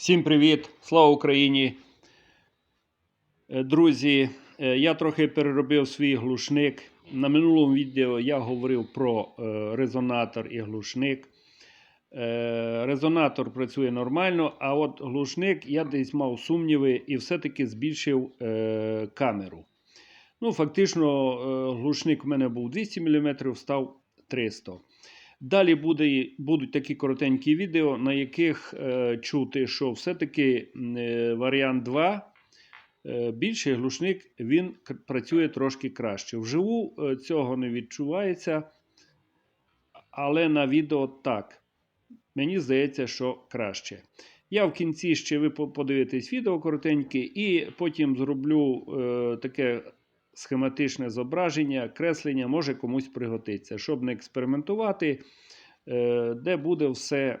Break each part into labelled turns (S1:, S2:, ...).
S1: Всім привіт! Слава Україні! Е, Друзі, е, я трохи переробив свій глушник. На минулому відео я говорив про е, резонатор і глушник. Резонатор працює нормально, а от глушник я десь мав сумніви і все-таки збільшив камеру. Ну, фактично, глушник в мене був 200 мм, став 300 Далі буде, будуть такі коротенькі відео, на яких е, чути, що все-таки е, варіант 2, е, більший глушник, він працює трошки краще. Вживу е, цього не відчувається, але на відео так. Мені здається, що краще. Я в кінці ще ви подивитесь відео коротеньке, і потім зроблю е, таке схематичне зображення, креслення, може комусь пригодиться, щоб не експериментувати, е, де буде все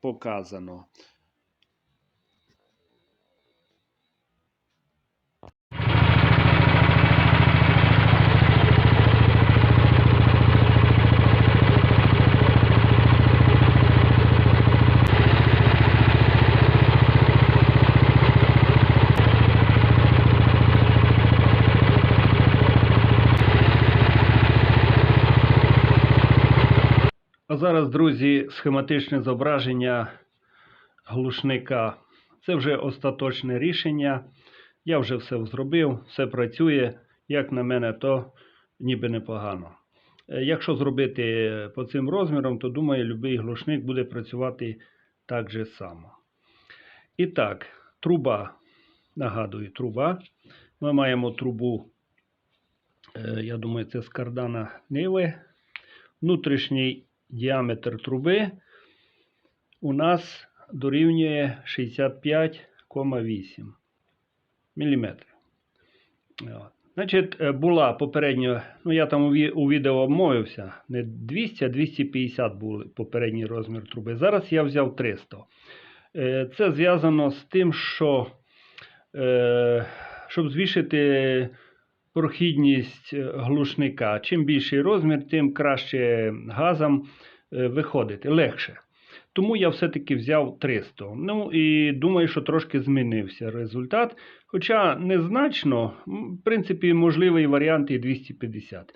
S1: показано. А зараз, друзі, схематичне зображення глушника. Це вже остаточне рішення. Я вже все зробив, все працює. Як на мене, то ніби непогано. Е, Якщо зробити по цим розмірам, то думаю, будь-який глушник буде працювати так же само. І так, труба. Нагадую, труба. Ми маємо трубу, е, я думаю, це з кардана Ниви. Внутрішній діаметр труби у нас дорівнює 65,8 мм. Значить, е, була попередньо, ну я там у відео обмовився, не 200, а 250 був попередній розмір труби. Зараз я взяв 300. Е, Це зв'язано з тим, що е, щоб збільшити прохідність е, глушника. Чим більший розмір, тим краще газам е, виходити, легше. Тому я все-таки взяв 300. Ну і думаю, що трошки змінився результат. Хоча незначно, в принципі, можливий варіант і 250.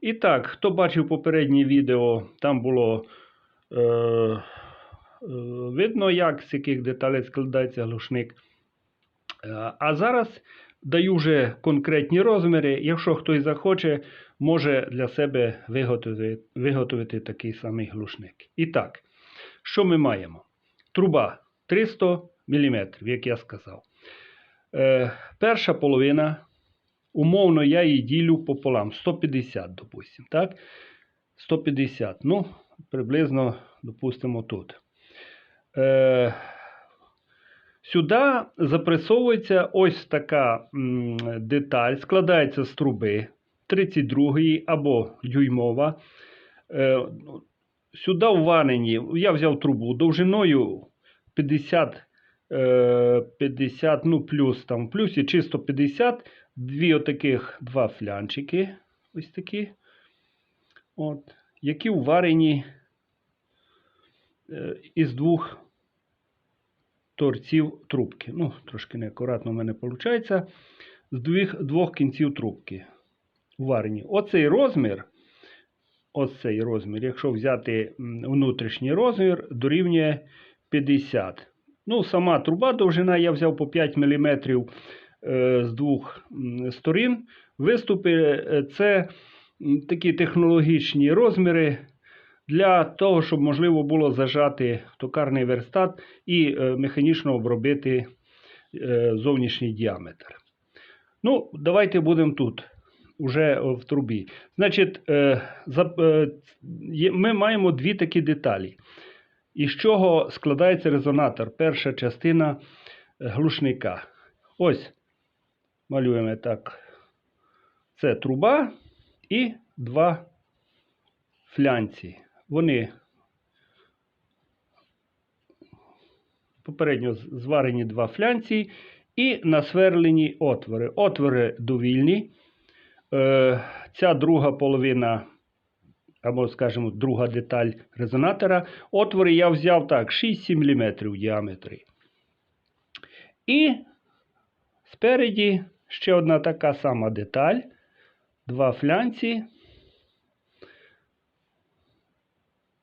S1: І так, хто бачив попереднє відео, там було е, е, видно, як з яких деталей складається глушник. Е, А зараз даю вже конкретні розміри. Якщо хтось захоче, може для себе виготовити, виготовити такий самий глушник. І так, що ми маємо? Труба 300 мм, як я сказав. Е, перша половина, умовно, я її ділю пополам. 150, допустимо. Так? 150. Ну, приблизно, допустимо, тут. Е, Сюди запресовується ось така деталь, складається з труби 32 або дюймова. Е, сюди вварені, я взяв трубу довжиною 50, е, 50 ну плюс там, в плюсі чисто 50, дві отаких два флянчики, ось такі, от, які вварені е, із двох торців трубки. Ну, трошки неакуратно в мене виходить. З двох, двох кінців трубки варені. Оцей розмір, оцей розмір, якщо взяти внутрішній розмір, дорівнює 50. Ну, сама труба довжина я взяв по 5 мм е, з двох сторін. Виступи е, це такі технологічні розміри для того, щоб можливо було зажати токарний верстат і е, механічно обробити е, зовнішній діаметр. Ну, давайте будемо тут, уже е, в трубі. Значить, ми маємо дві такі деталі. Із чого складається резонатор? Перша частина глушника. Ось малюємо так. Це труба і два флянці. Вони попередньо зварені два флянці і насверлені отвори. Отвори довільні. Е, ця друга половина, або, скажімо, друга деталь резонатора. Отвори я взяв так, 6-7 мм в діаметрі. І спереді ще одна така сама деталь. Два флянці.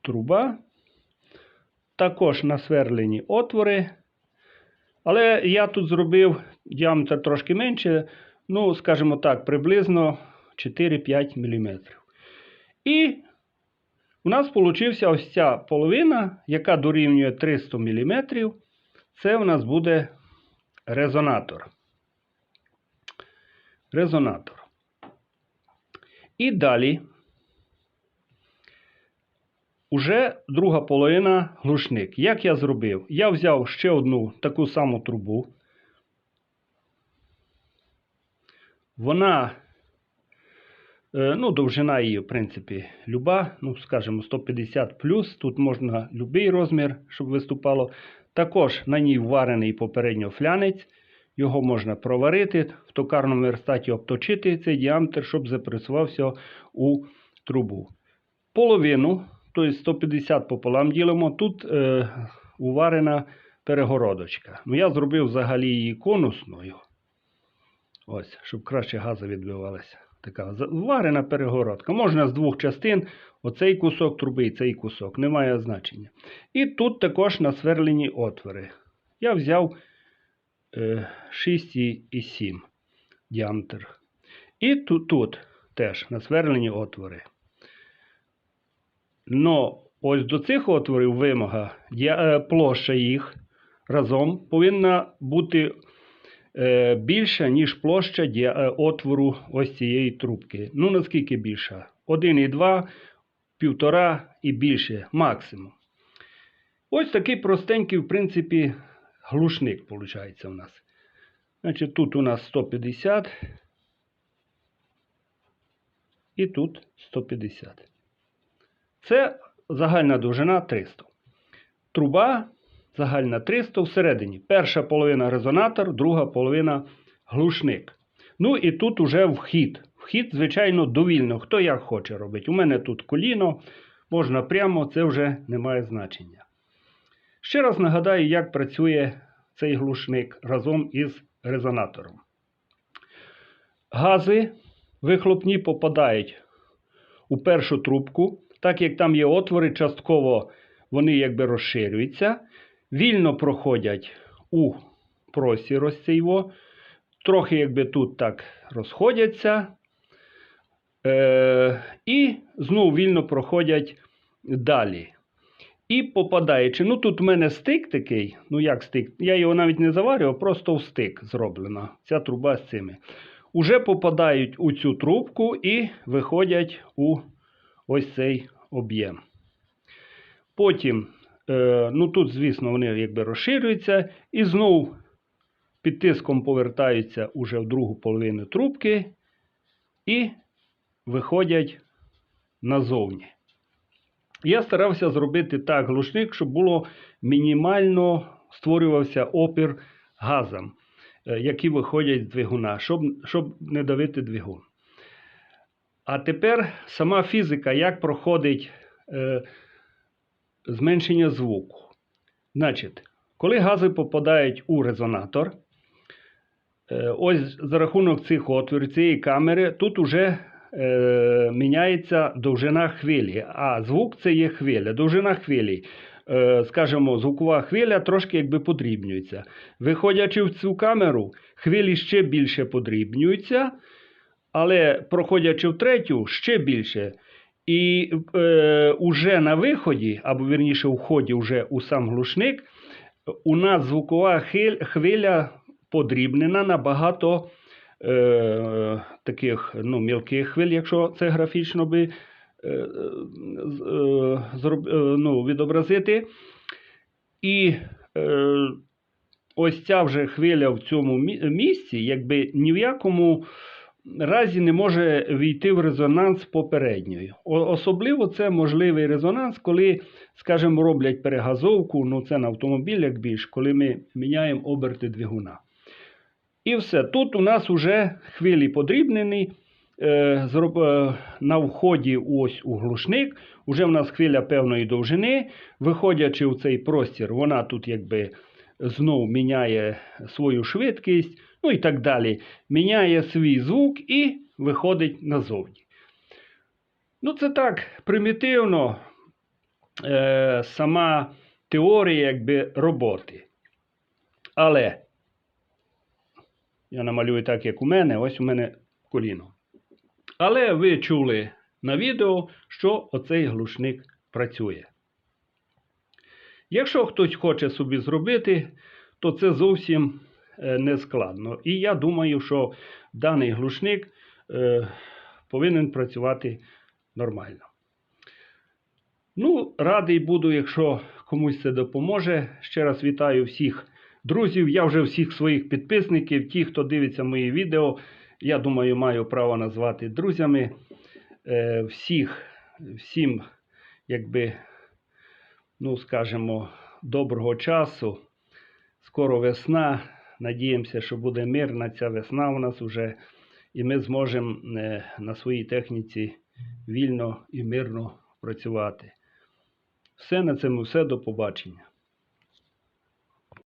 S1: Труба. Також насверлені отвори. Але я тут зробив діаметр трошки менше, ну, скажімо так, приблизно 4-5 мм. І у нас вийшла ось ця половина, яка дорівнює 300 мм. Це у нас буде резонатор. Резонатор. І далі уже друга половина глушник. Як я зробив? Я взяв ще одну таку саму трубу. Вона, е, ну, довжина її, в принципі, люба, ну, скажімо, 150 плюс. Тут можна будь-який розмір, щоб виступало. Також на ній варений попередньо флянець. Його можна проварити, в токарному верстаті обточити цей діаметр, щоб запресувався у трубу. Половину, тобто 150 пополам ділимо, тут е, уварена перегородочка. Ну, я зробив взагалі її конусною. Ось, щоб краще гази відбивалися. Така варена перегородка. Можна з двох частин, оцей кусок труби і цей кусок, немає значення. І тут також насверлені отвори. Я взяв е, 6,7 діаметр. І тут, тут теж насверлені отвори. Но ось до цих отворів вимога, е, площа їх разом повинна бути е, більша, ніж площа е, отвору ось цієї трубки. Ну, наскільки більша? 1,2, 1,5 і більше максимум. Ось такий простенький, в принципі, глушник, виходить, у нас. Значить, тут у нас 150. І тут 150. Це загальна довжина 300. Труба загальна 300 всередині. Перша половина резонатор, друга половина глушник. Ну і тут уже вхід. Вхід, звичайно, довільно. Хто як хоче робити. У мене тут коліно, можна прямо, це вже не має значення. Ще раз нагадаю, як працює цей глушник разом із резонатором. Гази вихлопні попадають у першу трубку, так як там є отвори, частково вони якби розширюються, вільно проходять у простір ось цей во, трохи якби тут так розходяться, е- і знову вільно проходять далі. І попадаючи, ну тут в мене стик такий, ну як стик, я його навіть не заварював, просто в стик зроблено. Ця труба з цими. Уже попадають у цю трубку і виходять у ось цей об'єм. Потім, е, ну тут, звісно, вони якби розширюються, і знову під тиском повертаються уже в другу половину трубки і виходять назовні. Я старався зробити так глушник, щоб було мінімально створювався опір газам, е, які виходять з двигуна, щоб, щоб не давити двигун. А тепер сама фізика, як проходить е, зменшення звуку. Значить, коли гази попадають у резонатор, е, ось за рахунок цих отворів, цієї камери, тут уже е, міняється довжина хвилі. А звук це є хвиля. Довжина хвилі. Е, скажімо, звукова хвиля трошки якби подрібнюється. Виходячи в цю камеру, хвилі ще більше подрібнюються, але проходячи в третю, ще більше. І е, уже на виході, або вірніше, вході вже у сам глушник, у нас звукова хвиля подрібнена на багато е, таких ну, мілких хвиль, якщо це графічно би е, е, е, ну, відобразити. І е, ось ця вже хвиля в цьому місці, якби ні в якому разі не може війти в резонанс з попередньою. Особливо це можливий резонанс, коли, скажімо, роблять перегазовку, ну це на автомобілях більш, коли ми міняємо оберти двигуна. І все. Тут у нас вже хвилі подрібнені. Е, е, на вході ось у глушник, вже в нас хвиля певної довжини. Виходячи в цей простір, вона тут якби знов міняє свою швидкість, ну і так далі. Міняє свій звук і виходить назовні. Ну, це так примітивно, е, сама теорія якби, роботи. Але я намалюю так, як у мене, ось у мене коліно. Але ви чули на відео, що оцей глушник працює. Якщо хтось хоче собі зробити, то це зовсім не складно. І я думаю, що даний глушник е, повинен працювати нормально. Ну, радий буду, якщо комусь це допоможе. Ще раз вітаю всіх друзів. Я вже всіх своїх підписників, ті, хто дивиться мої відео, я думаю, маю право назвати друзями. Е, всіх, всім, якби, ну, скажімо, доброго часу. Скоро весна. Надіємося, що буде мирна ця весна у нас вже, і ми зможемо е, на своїй техніці вільно і мирно працювати. Все на цьому все. До побачення.